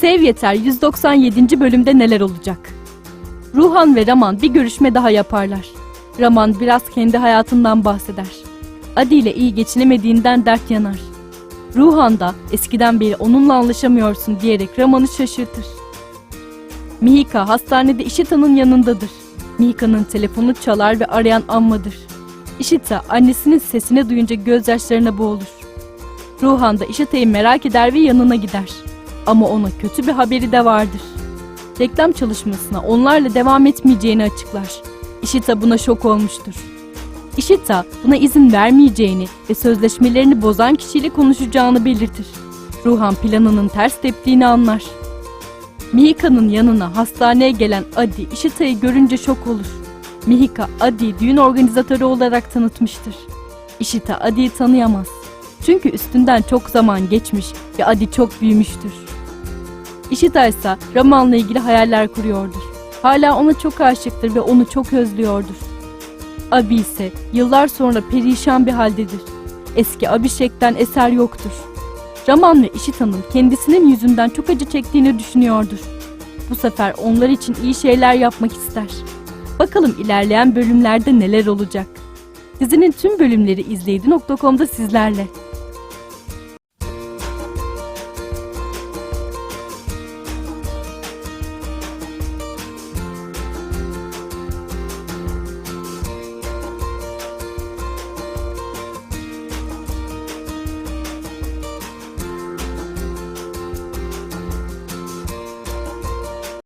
Sev Yeter 197. bölümde neler olacak? Ruhan ve Raman bir görüşme daha yaparlar. Raman biraz kendi hayatından bahseder. Adi ile iyi geçinemediğinden dert yanar. Ruhan da eskiden beri onunla anlaşamıyorsun diyerek Raman'ı şaşırtır. Mihika hastanede Ishita'nın yanındadır. Mihika'nın telefonu çalar ve arayan Amma'dır. Ishita annesinin sesini duyunca gözyaşlarına boğulur. Ruhan da Ishita'yı merak eder ve yanına gider. Ama ona kötü bir haberi de vardır. Reklam çalışmasına onlarla devam etmeyeceğini açıklar. Ishita buna şok olmuştur. Ishita buna izin vermeyeceğini ve sözleşmelerini bozan kişiyle konuşacağını belirtir. Ruhan planının ters teptiğini anlar. Mihika'nın yanına hastaneye gelen Adi Ishita'yı görünce şok olur. Mihika Adi'yi düğün organizatörü olarak tanıtmıştır. Ishita Adi'yi tanıyamaz. Çünkü üstünden çok zaman geçmiş ve Adi çok büyümüştür. Ishita ise Raman'la ilgili hayaller kuruyordur. Hala ona çok aşıktır ve onu çok özlüyordur. Abi ise yıllar sonra perişan bir haldedir. Eski Abhishek'ten eser yoktur. Raman ve Ishita'nın kendisinin yüzünden çok acı çektiğini düşünüyordur. Bu sefer onlar için iyi şeyler yapmak ister. Bakalım ilerleyen bölümlerde neler olacak. Dizinin tüm bölümleri izleydi.com'da sizlerle.